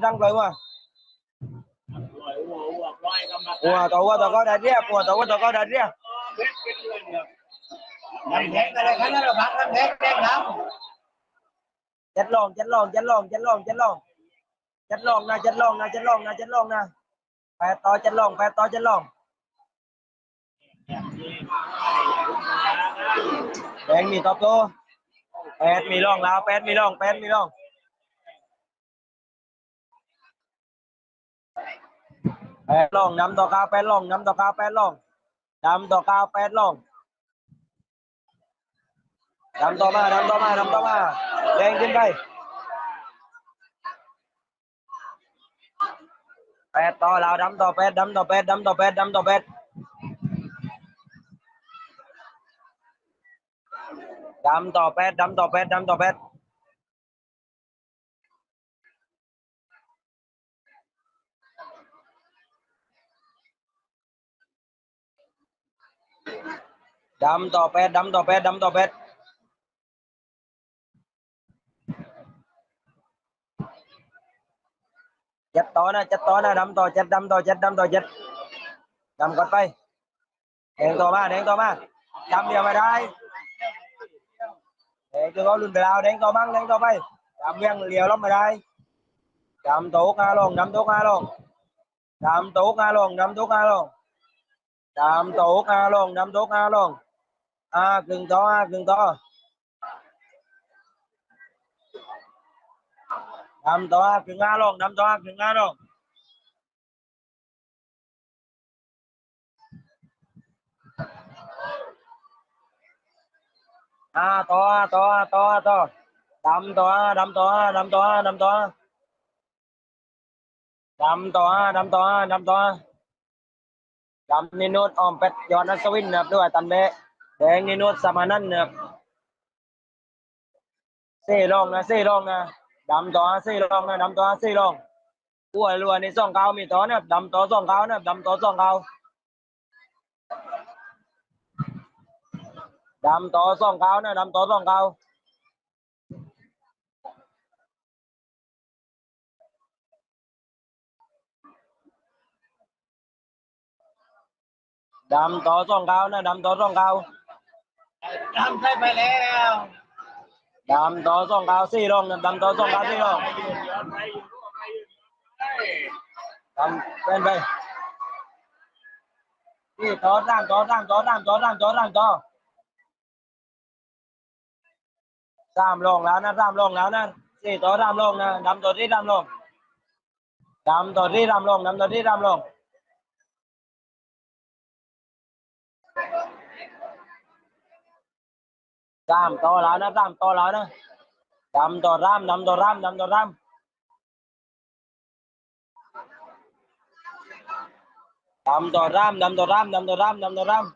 răng rồi mà ủa tao qua tao có đại ria ủa tao qua tao có đại ria làm thế cái này khá là bác làm thế đen lắm chết lòn chết lòn chết lòn chết lòn chết lòn chết lòn nè chết lòn nè chết lòn nè chết lòn nè phải to chết lòn phải to chết lòn đen mì tóc tô แปดมีร่องลาวแปดมีร่องแปดมีร่อง แปดล่องนำต่อกาวแปดล่องนำต่อกาวแปดล่องนำต่อกาวแปดล่องนำต่อมานำต่อมานำต่อมาแดงขึ้นไปแปดต่อเราดำต่อแปดดำต่อแปดดำต่อแปดดำต่อแปดดำต่อแปดดำต่อแปดดำต่อแปด ดำต่อแปดดำต่อแปดดำต่อแปดจัดต่อนะจัดต่อนะดำต่อจัดดำต่อจัดดำต่อจัดดำก่ไปแดงต่อมาแดงต่อมาดำเดียวไม่ได้เดงตัวเขาลุนไปแล้วเดงต่อมั่งแดงต่อไปดำเวียงเหลียวล้มไม่ได้ดำโต๊ะงาลงดำโต๊ะงาลงดำโต๊ะงาลงดำโต๊ะงาลงดำโต๊ะงาลงดำต๊งาลง à cưng to đâm to à cưng nga luôn đâm to à cưng nga luôn à to to to to đâm to đâm to đâm to đâm to đâm to đâm to đâm to đâm ni nốt om pet ยอดนัสวินนะครับด้วยตันเบะ แดงนี่นวดสมานันนะครับเซ่ลองนะเซ่ลองนะดำต่อเซ่ลองนะดำต่อเซ่ลองอ้วนรัวนี่องเก้ามีต่อนะครับดำต่อสองเก้านะครับดำต่อสองเก้าดำต่อสองเก้านะดำต่อสองเก้าดำต่อสองเก้านะดำต่อสองเก้าำทำใช่ไปแล้วดำต่อสองเก้าสี่ลงดำต่อสองเก้าสี่ลงย้อนไปอยู่รู้ไปองดำเป็นไปนี่ต่อร่างต่อร่างต่อร่างต่อร่างต่อร่างต่อสามลงแล้วนะสามลงแล้วนะสี่ต่อสามลงนะดำต่อที่ดำลงดำต่อที่ดำลงดำต่อที่ดำลง สามต่อแล้วนะสามต่อแล้วนะดำต่อร่ำดำต่อร่ำดำต่อร่ำดำต่อร่ำดำต่อร่ำดำต่อร่ำดำต่อร่ำ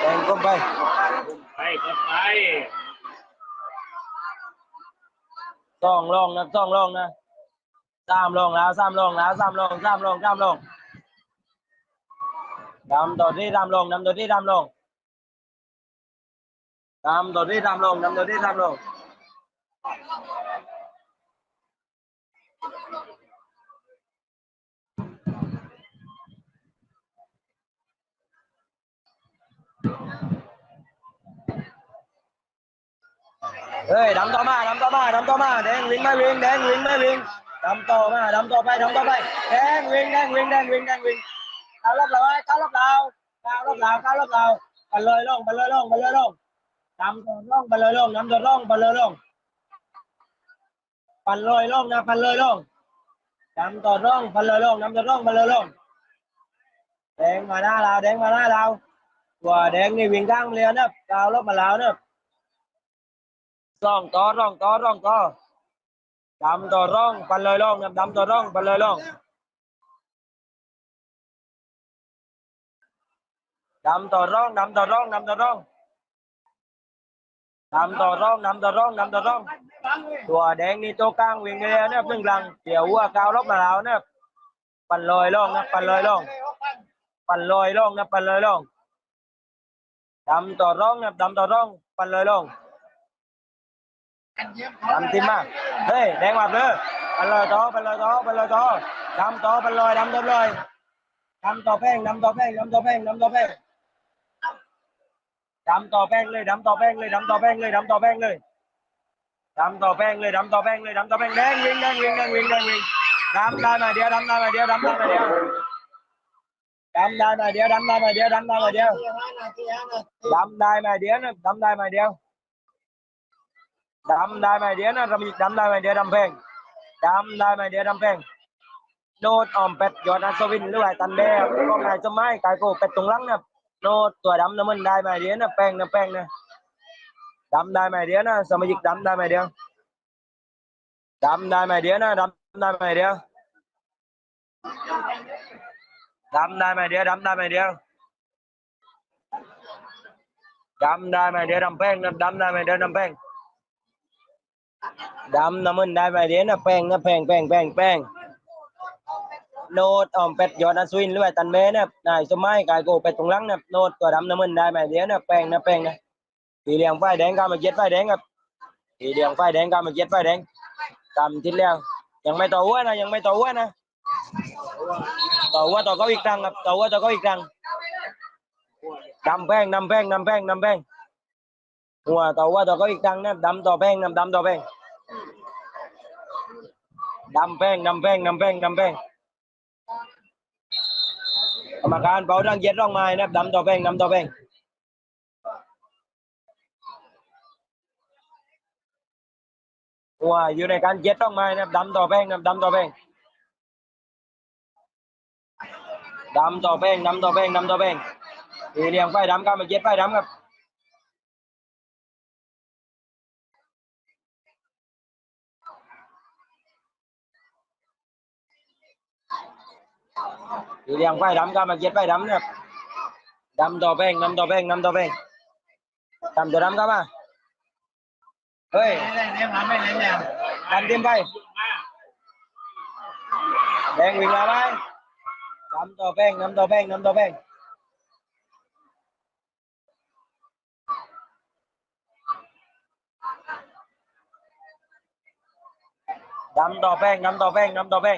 แดงก้มไปไปก็ไปสองลงนะสองลงนะสามลงแล้วสามลงแล้วสามลงสามลงสามลงดำต่อที่ดำลง nằm đồ đi làm luôn nằm đồ đi làm luôn. Nằm đồ đi làm luôn nằm đồ đi làm luôn. Ơi đấm to mà đấm to mà đấm to mà nguyên mai nguyên, để nguyên mai nguyên. Đấm to mà đấm to bay, đấm to bay. Để nguyên đang nguyên đang nguyên đang nguyên. ก้าวรอบเราไอ้ก้าวรอบเราก้าวรอบเราก้าวรอบเราไปเลยลงไปเลยลงไปเลยลงดำต่อลงไปเลยลงดำต่อลงไปเลยลงปันเลยลงนะปันเลยลงดำต่อร่องปันเลยลงดำต่อร่องปันเลยลงแดงมาหน้าเราแดงมาหน้าเราตัวแดงนี่วิ่งกลางเรียนนะก้าวรอบมาแล้วนะร่องต่อร่องต่อร่องต่อดำต่อร่องปันเลยร่องนะดำต่อร่องปันเลยร่อง ดำต่อร่องดำต่อร่องดำต่อร่องดำต่อร่องดำต่อร่องดำต่อร่อง ตัวแดงนี่ตัวกลางวิ่งเลยนะหนึ่งหลังเดี๋ยววัวกาวลบมาแล้วนะปันลอยร่องนะปันลอยร่อง ปันลอยร่องนะปันลอยร่องดำต่อร่องนะดำต่อร่อง ปันลอยร่องดำทิมมาเฮ้ยแดงมาเลยไปเลอยต่อไปเลอยต่อไปเลอยต่อดำต่อไปเลอยดำต่อเลยดำต่อแป้งดำต่อแป้งดำต่อแป้งดำต่อแป้ง ดำต่อแป้งเลยดำต่อแป้งเลยดำต่อแป้งเลยดำต่อแป้งเลยดำต่อแป้งเลยดำต่อแป้งเลยดำต่อแป้งแดงวิ่งแดงวิ่งแดงวิ่งแดงวิ่งดำได้มาเดียวดำได้มาเดียวดำได้มาเดียวดำได้มาเดียวดำได้มาเดียวดำได้มาเดียวดำได้มาเดียวนะดำได้มาเดียวดำได้มาเดียวนะรำดำได้มาเดียวดำแพงดำได้มาเดียวดำแพงโนดออมเป็ดยอดอัศวินหรือว่าตันเด้ก็นายจะไม้กายโกเป็ดตรงลังนะ โนดตัวดำนะมันได้มาเดียวนะแป้งนะแป้งนะดำได้มาเดียวนะสมาชิกดำได้มาเดียวดำได้มาเดีย โนดออมเป็ดยอดอัศวินหรือว่าตันเมนะนายสมัยกายโกเป็ดตรงหลังนะโนดตัวดำนะมันได้ไหมเดี๋ยวนะแป้งนะแป้งนะสีเหลืองไฟแดงกามาเจ็ดไฟแดงครับสีเหลืองไฟแดงกามาเจ็ดไฟแดงกำทิศแล้ว ยังไม่ต่อหัวนะยังไม่ต่อหัวนะต่อหัวต่อเขาอีกครั้งครับต่อหัวต่อเขาอีกครั้งดำแป้งดำแป้งดำแป้งดำแป้งหัวต่อว่าต่อก็อีกดังนะดำต่อแป้งดำดำต่อแป้งดำแป้งดำแป้งดำแป้งดำแป้ง กรรมการเป่าดังเย็ดร้องไม้นะดำต่อแป้งดำต่อแป้งหัวอยู่ในการเย็ดร้องไม้นะดำต่อแป้งนะดำต่อแป้งดำต่อแป้งดำต่อแป้งดำต่อแป้ง thì liền phải đám cam mà chết phải đám gặp thì liền phải đám cam mà chết phải đám gặp đám to beng đám to beng đám to beng đám to đám cam à ơi đám tiêm bay đen quyền là bay đám to beng đám to beng đám to beng đâm to ven đâm to ven đâm to ven đâm chi bay đâm to ven đâm to ven đen bay lắc lào đen bay lắc lào đen nguyên máy viên đen nguyên máy viên đen như viên máy viên đen như viên máy viên nó mới đen như viên máy viên đâm ven đâm ven đâm ven đâm ven đâm to ven gặp đâm to ven กรรมการเป่ารังเย็ดร้องมาอีกครั้งครับดำต่อแป้งดำต่อแป้ง แดงอีวิ่งไม่วิ่งแดงแหล่ทรายแหล่ฟ้าแดงแหล่ทรายแหล่ฟ้าดำต่อแป้งดำต่อแป้งดำต่อแป้งเลี้ยงไฟดำกาไปเจ็ดไฟดำครับ อยู่ในการเจ็ดร่องไม้นะดำต่อแป้งนะดำต่อแป้งแดงเดินนอกไหมครับแดงทำตาเดินนอกนะเฮ้ยแดงหวาบเรือ ยังทำตายอยู่ ยังทำตาทำตั้งอยู่เลยทำไมอีกแดงยังทำตาทำตั้งอยู่เดินออก มั นะ นยังหลักล้านมันอยู่เลยโคตรมันสำคัญนะ ดำแป้งนะดำแป้งนะโนดออมเป็ดยอนอัศวินด้วยตันแม่นะเก็บตัวดำเข้าไปสมาชิกกรรมแล้วปิดไม้ทุกคนเนี่ยอาจารย์ดำแป้งนะดำต่อแป้งดำต่อแป้งดำต่อแป้งสมาชิกกรรมแล้วปิดไม้ด้วยอาจารย์เป็นแม่เนี่ย สมาชิกกรรมเลยปิดไม่ด้วยดำแป้งนะดำต่อแป้งนะดำต่อแป้ง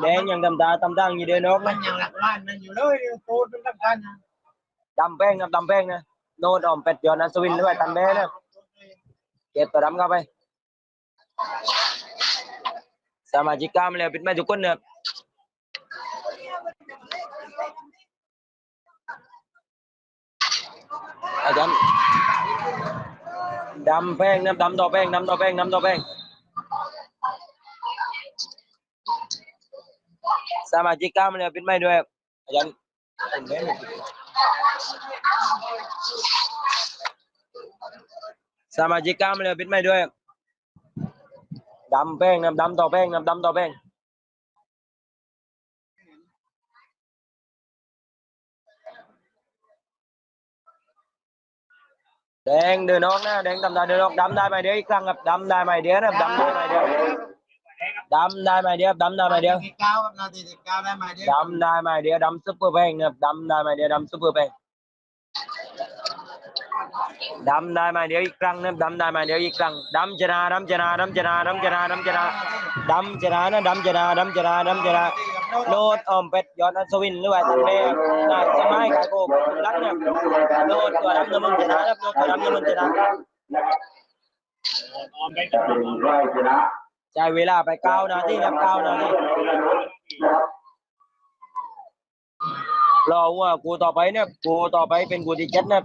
ยวดำซุปเปอร์แป้งดำได้ไหมเดี๋ยวอีกครั้งนะครับดำได้ไหมเดี๋ยวอีกครั้งดำชนะดำชนะดำชนะดำชนะดำชนะดำชนะนะดำชนะดำชนะดำชนะโนดออมเป็ด ยอดอัศวินหรือว่าตันเมฆนายสมัยกายโกเป็นคนรักเนี่ยโนดตัวดำน้ำมันชนะครับโนดตัวดำน้ำมันชนะออมไปจะเป็นไร่ชนะ ใช้เวลาไปเก้านาทีนะครับเก้านาทีนะครับรอว่ากูต่อไปเนี่ยกูต่อไปเป็นกูที่เจ็ดนะ